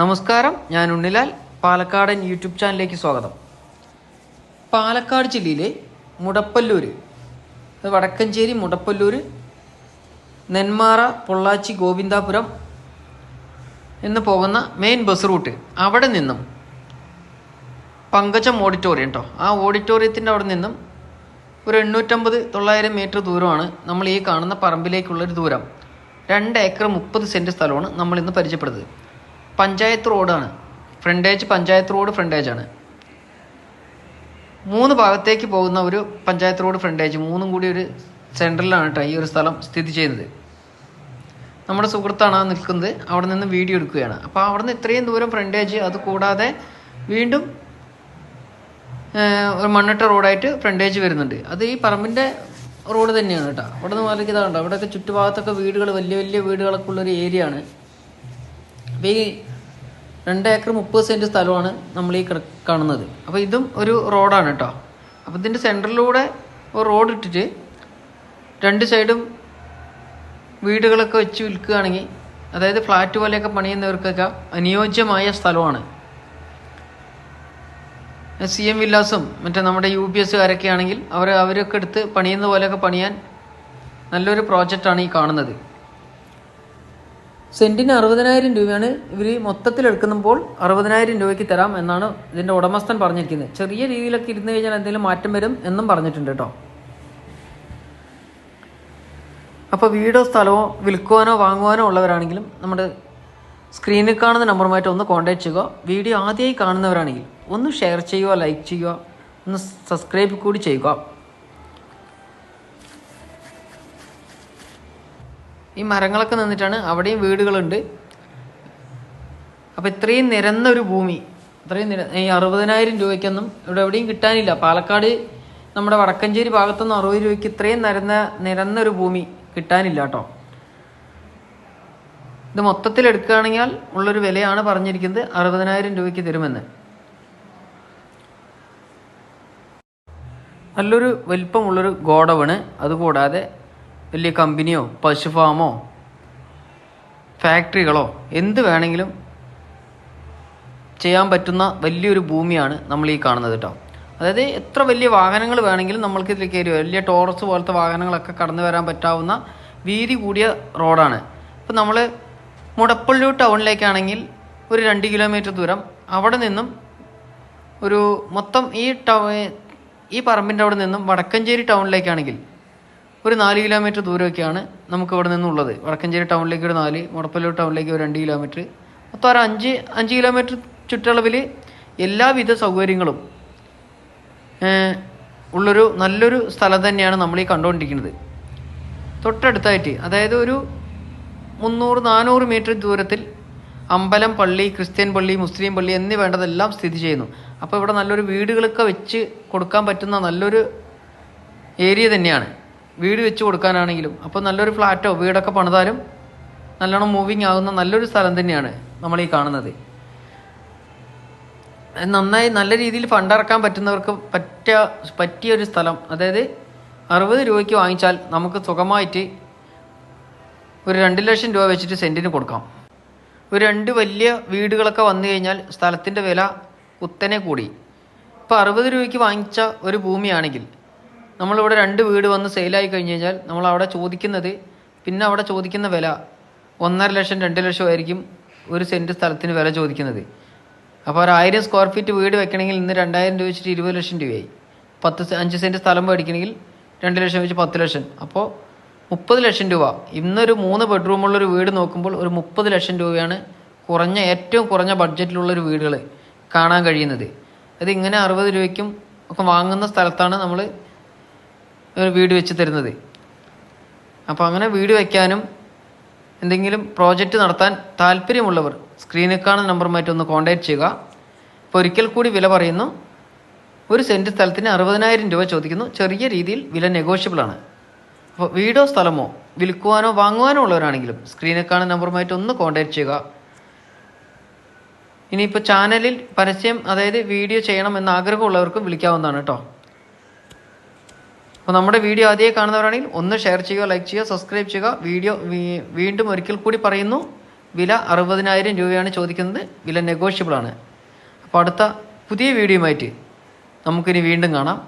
നമസ്കാരം ഞാൻ ഉണ്ണിലാൽ. പാലക്കാടൻ യൂട്യൂബ് ചാനലിലേക്ക് സ്വാഗതം. പാലക്കാട് ജില്ലയിലെ മുടപ്പല്ലൂർ വടക്കഞ്ചേരി മുടപ്പല്ലൂർ നെന്മാറ പൊള്ളാച്ചി ഗോവിന്ദാപുരം എന്ന് പോകുന്ന മെയിൻ ബസ് റൂട്ട് അവിടെ നിന്നും പങ്കജം ഓഡിറ്റോറിയം കേട്ടോ ആ ഓഡിറ്റോറിയത്തിന്റെ അവിടെ നിന്നും ഒരു എണ്ണൂറ്റമ്പത് തൊള്ളായിരം മീറ്റർ ദൂരമാണ് നമ്മൾ ഈ കാണുന്ന പറമ്പിലേക്കുള്ളൊരു ദൂരം. രണ്ട് ഏക്കർ മുപ്പത് സെന്റ് സ്ഥലമാണ് നമ്മൾ ഇന്ന് പരിചയപ്പെടുന്നത്. പഞ്ചായത്ത് റോഡാണ്. ഫ്രണ്ടേജ് പഞ്ചായത്ത് റോഡ് ഫ്രണ്ടേജ് ആണ്. മൂന്ന് ഭാഗത്തേക്ക് പോകുന്ന ഒരു പഞ്ചായത്ത് റോഡ് ഫ്രണ്ടേജ് മൂന്നും കൂടി ഒരു സെൻട്രലാണ് കേട്ടോ ഈ ഒരു സ്ഥലം സ്ഥിതി ചെയ്യുന്നത്. നമ്മുടെ സുഹൃത്താണ് നിൽക്കുന്നത്. അവിടെ നിന്ന് വീഡിയോ എടുക്കുകയാണ്. അപ്പോൾ അവിടെ നിന്ന് ഇത്രയും ദൂരം ഫ്രണ്ടേജ് അത് കൂടാതെ വീണ്ടും ഒരു മണ്ണിട്ട റോഡായിട്ട് ഫ്രണ്ടേജ് വരുന്നുണ്ട്. അത് ഈ പറമ്പിന്റെ റോഡ് തന്നെയാണ് കേട്ടോ അവിടെ നിന്ന് മാറിക്ക് ഇതാണ്ടോ അവിടെയൊക്കെ ചുറ്റുഭാഗത്തൊക്കെ വീടുകൾ വലിയ വലിയ വീടുകളൊക്കെ ഉള്ളൊരു ഏരിയയാണ്. അപ്പോൾ ഈ രണ്ട് ഏക്കർ മുപ്പത് സെന്റ് സ്ഥലമാണ് നമ്മൾ ഈ കാണുന്നത്. അപ്പോൾ ഇതും ഒരു റോഡാണ് കേട്ടോ അപ്പോൾ ഇതിന്റെ സെന്ററിലൂടെ ഒരു റോഡ് ഇട്ടിട്ട് രണ്ട് സൈഡും വീടുകളൊക്കെ വെച്ച് വിൽക്കുകയാണെങ്കിൽ അതായത് ഫ്ലാറ്റ് പോലെയൊക്കെ പണിയുന്നവർക്കൊക്കെ അനുയോജ്യമായ സ്ഥലമാണ്. സി എം വില്ലാസും മറ്റേ നമ്മുടെ യു പി എസ്സുകാരൊക്കെ ആണെങ്കിൽ അവർ അവരൊക്കെ എടുത്ത് പണിയുന്ന പോലെയൊക്കെ പണിയാൻ നല്ലൊരു പ്രോജക്റ്റാണ് ഈ കാണുന്നത്. സെന്റിന് അറുപതിനായിരം രൂപയാണ് ഇവർ മൊത്തത്തിൽ എടുക്കുമ്പോൾ അറുപതിനായിരം രൂപയ്ക്ക് തരാം എന്നാണ് ഇതിന്റെ ഉടമസ്ഥൻ പറഞ്ഞിരിക്കുന്നത്. ചെറിയ രീതിയിലൊക്കെ ഇരുന്ന് കഴിഞ്ഞാൽ എന്തെങ്കിലും മാറ്റം വരും എന്നും പറഞ്ഞിട്ടുണ്ട് കേട്ടോ. അപ്പോൾ വീടോ സ്ഥലമോ വിൽക്കുവാനോ വാങ്ങുവാനോ ഉള്ളവരാണെങ്കിലും നമ്മുടെ സ്ക്രീനിൽ കാണുന്ന നമ്പറുമായിട്ട് ഒന്ന് കോൺടാക്ട് ചെയ്യുക. വീഡിയോ ആദ്യമായി കാണുന്നവരാണെങ്കിൽ ഒന്ന് ഷെയർ ചെയ്യുക ലൈക്ക് ചെയ്യുക ഒന്ന് സബ്സ്ക്രൈബ് കൂടി ചെയ്യുക. ഈ മരങ്ങളൊക്കെ നിന്നിട്ടാണ് അവിടെയും വീടുകളുണ്ട്. അപ്പോൾ ഇത്രയും നിരന്ന ഒരു ഭൂമി. ഇത്രയും നിര ഈ അറുപതിനായിരം രൂപയ്ക്കൊന്നും ഇവിടെ എവിടെയും കിട്ടാനില്ല. പാലക്കാട് നമ്മുടെ വടക്കഞ്ചേരി ഭാഗത്തുനിന്ന് അറുപത് രൂപയ്ക്ക് ഇത്രയും നിരന്ന നിരന്ന ഒരു ഭൂമി കിട്ടാനില്ല കേട്ടോ. ഇത് മൊത്തത്തിൽ എടുക്കുകയാണെങ്കിൽ ഉള്ളൊരു വിലയാണ് പറഞ്ഞിരിക്കുന്നത്. അറുപതിനായിരം രൂപയ്ക്ക് തരുമെന്ന്. നല്ലൊരു വലിപ്പമുള്ളൊരു ഗോഡവണ് അതുകൂടാതെ വലിയ കമ്പനിയോ പശു ഫാമോ ഫാക്ടറികളോ എന്ത് വേണമെങ്കിലും ചെയ്യാൻ പറ്റുന്ന വലിയൊരു ഭൂമിയാണ് നമ്മൾ ഈ കാണുന്നത് കേട്ടോ. അതായത് എത്ര വലിയ വാഹനങ്ങൾ വേണമെങ്കിലും നമ്മൾക്ക് ഇതിൽ കയറി വലിയ ടോറസ് പോലത്തെ വാഹനങ്ങളൊക്കെ കടന്നു വരാൻ പറ്റാവുന്ന വീതി കൂടിയ റോഡാണ്. ഇപ്പം നമ്മൾ മുടപ്പള്ളൂർ ടൗണിലേക്കാണെങ്കിൽ ഒരു രണ്ട് കിലോമീറ്റർ ദൂരം. അവിടെ നിന്നും ഒരു മൊത്തം ഈ ടൗ ഈ പറമ്പിന്റെ അവിടെ നിന്നും വടക്കഞ്ചേരി ടൗണിലേക്കാണെങ്കിൽ ഒരു നാല് കിലോമീറ്റർ ദൂരമൊക്കെയാണ് നമുക്ക് ഇവിടെ നിന്നുള്ളത്. വടക്കഞ്ചേരി ടൗണിലേക്ക് ഒരു നാല് മുടപ്പല്ലൂർ ടൗണിലേക്ക് ഒരു രണ്ട് കിലോമീറ്റർ. മൊത്തം ഒരു അഞ്ച് അഞ്ച് കിലോമീറ്റർ ചുറ്റളവിൽ എല്ലാവിധ സൗകര്യങ്ങളും ഉള്ളൊരു നല്ലൊരു സ്ഥലം തന്നെയാണ് നമ്മൾ ഈ കണ്ടുകൊണ്ടിരിക്കുന്നത് തൊട്ടടുത്തായിട്ട് അതായത് ഒരു മുന്നൂറ് നാനൂറ് മീറ്റർ ദൂരത്തിൽ അമ്പലം പള്ളി ക്രിസ്ത്യൻ പള്ളി മുസ്ലിം പള്ളി എന്നീ വേണ്ടതെല്ലാം സ്ഥിതി ചെയ്യുന്നു. അപ്പോൾ ഇവിടെ നല്ലൊരു വീടുകളൊക്കെ വെച്ച് കൊടുക്കാൻ പറ്റുന്ന നല്ലൊരു ഏരിയ തന്നെയാണ്. വീട് വെച്ച് കൊടുക്കാനാണെങ്കിലും അപ്പോൾ നല്ലൊരു ഫ്ലാറ്റോ വീടൊക്കെ പണിതാലും നല്ലോണം മൂവിങ് ആകുന്ന നല്ലൊരു സ്ഥലം തന്നെയാണ് നമ്മൾ ഈ കാണുന്നത് നന്നായി നല്ല രീതിയിൽ ഫണ്ട് ഇറക്കാൻ പറ്റുന്നവർക്ക് പറ്റിയ പറ്റിയ ഒരു സ്ഥലം. അതായത് അറുപത് രൂപയ്ക്ക് വാങ്ങിച്ചാൽ നമുക്ക് സുഖമായിട്ട് ഒരു രണ്ട് ലക്ഷം രൂപ വെച്ചിട്ട് സെന്റിന് കൊടുക്കാം. ഒരു രണ്ട് വലിയ വീടുകളൊക്കെ വന്നു കഴിഞ്ഞാൽ സ്ഥലത്തിന്റെ വില കുത്തനെ കൂടി. ഇപ്പോൾ അറുപത് രൂപയ്ക്ക് വാങ്ങിച്ച ഒരു ഭൂമിയാണെങ്കിൽ നമ്മളിവിടെ രണ്ട് വീട് വന്ന് സെയിലായി കഴിഞ്ഞ് കഴിഞ്ഞാൽ നമ്മൾ അവിടെ ചോദിക്കുന്നത് പിന്നെ അവിടെ ചോദിക്കുന്ന വില ഒന്നര ലക്ഷം രണ്ട് ലക്ഷം ആയിരിക്കും ഒരു സെന്റ് സ്ഥലത്തിന് വില ചോദിക്കുന്നത്. അപ്പോൾ ഒരു ആയിരം സ്ക്വയർ ഫീറ്റ് വീട് വെക്കണമെങ്കിൽ ഇന്ന് രണ്ടായിരം രൂപ വെച്ചിട്ട് ഇരുപത് ലക്ഷം രൂപയായി. പത്ത് അഞ്ച് സെന്റ് സ്ഥലം മേടിക്കണമെങ്കിൽ രണ്ട് ലക്ഷം വെച്ച് പത്ത് ലക്ഷം. അപ്പോൾ മുപ്പത് ലക്ഷം രൂപ. ഇന്നൊരു മൂന്ന് ബെഡ്റൂമുള്ളൊരു വീട് നോക്കുമ്പോൾ ഒരു മുപ്പത് ലക്ഷം രൂപയാണ് കുറഞ്ഞ ഏറ്റവും കുറഞ്ഞ ബഡ്ജറ്റിലുള്ളൊരു വീടുകൾ കാണാൻ കഴിയുന്നത്. അത് ഇങ്ങനെ അറുപത് രൂപയ്ക്കും ഒക്കെ വാങ്ങുന്ന സ്ഥലത്താണ് നമ്മൾ വീട് വെച്ച് തരുന്നത്. അപ്പോൾ അങ്ങനെ വീട് വയ്ക്കാനും എന്തെങ്കിലും പ്രോജക്റ്റ് നടത്താൻ താല്പര്യമുള്ളവർ സ്ക്രീനിൽ കാണുന്ന നമ്പറുമായിട്ട് ഒന്ന് കോൺടാക്ട് ചെയ്യുക. ഇപ്പോൾ ഒരിക്കൽ കൂടി വില പറയുന്നു. ഒരു സെന്റ് സ്ഥലത്തിന് അറുപതിനായിരം രൂപ ചോദിക്കുന്നു. ചെറിയ രീതിയിൽ വില നെഗോഷ്യബിളാണ് അപ്പോൾ വീടോ സ്ഥലമോ വിൽക്കുവാനോ വാങ്ങുവാനോ ഉള്ളവരാണെങ്കിലും സ്ക്രീനിൽ കാണുന്ന നമ്പറുമായിട്ട് ഒന്ന് കോൺടാക്ട് ചെയ്യുക. ഇനിയിപ്പോൾ ചാനലിൽ പരസ്യം അതായത് വീഡിയോ ചെയ്യണം എന്ന ആഗ്രഹമുള്ളവർക്കും വിളിക്കാവുന്നതാണ് കേട്ടോ അപ്പോൾ നമ്മുടെ വീഡിയോ ആദ്യമേ കാണുന്നവരാണെങ്കിൽ ഒന്ന് ഷെയർ ചെയ്യുക ലൈക്ക് ചെയ്യുക സബ്സ്ക്രൈബ് ചെയ്യുക. വീഡിയോ വീണ്ടും ഒരിക്കൽ കൂടി പറയുന്നു. വില അറുപതിനായിരം രൂപയാണ് ചോദിക്കുന്നത്. വില നെഗോഷ്യബിളാണ് അപ്പോൾ അടുത്ത പുതിയ വീഡിയോയുമായിട്ട് നമുക്കിനി വീണ്ടും കാണാം.